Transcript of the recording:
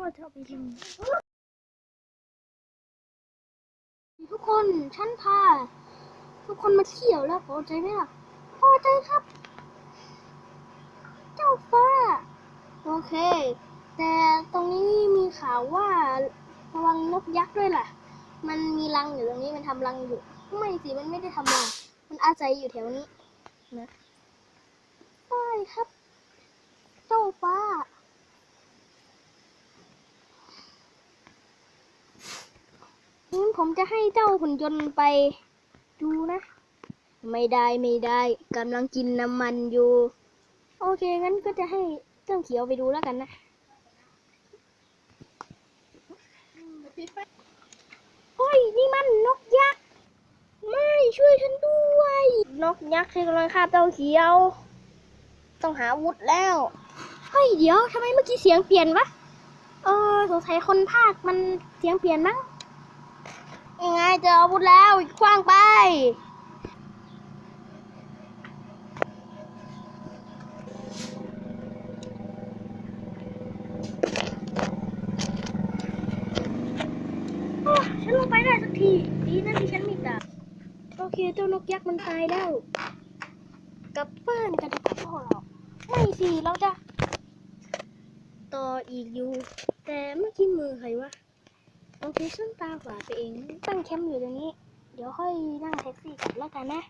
ว่าจะเอาไปลงทุกคนฉันพา ทุกคนมาเที่ยวแล้วพอใจไหมล่ะพอใจครับ เจ้าฟ้า โอเค แต่ตรงนี้มีข่าวว่าระวังนกยักษ์ด้วยล่ะ มันมีรังอยู่ตรงนี้มันทำรังอยู่ ไม่สิมันไม่ได้ทำรัง มันอาศัยอยู่แถวนี้นะใช่ครับ เจ้าฟ้า งั้น ผมจะให้เจ้าหุ่นยนต์ไปดูนะ ไม่ได้ไม่ได้กำลังกินน้ำมันอยู่ โอเคงั้นก็จะให้เจ้าเขียวไปดูแล้วกันนะเฮ้ยนี่มันนกยักษ์ไม่ช่วยฉันด้วย นกยักษ์ที่กำลังฆ่าเจ้าเขียว ต้องหาวุธแล้วเฮ้ยเดี๋ยวทำไมเมื่อกี้เสียงเปลี่ยนวะเออสงสัยคนภาคมันเสียงเปลี่ยนมั้ง เจออาวุธแล้วคว้างไป ฉันลงไปได้สักที ดีนะที่ฉันมีดาบโอเคเจ้านกยักษ์มันตายแล้ว กลับบ้านกันกับพ่อหรอก ไม่สิ เราจะ ต่ออีกอยู่ แต่เมื่อกี้มือใครวะ โอเคฉันตาขวาไปเอง ตั้งแคมป์อยู่ตรงนี้ เดี๋ยวค่อยนั่งแท็กซี่กลับแล้วกันนะ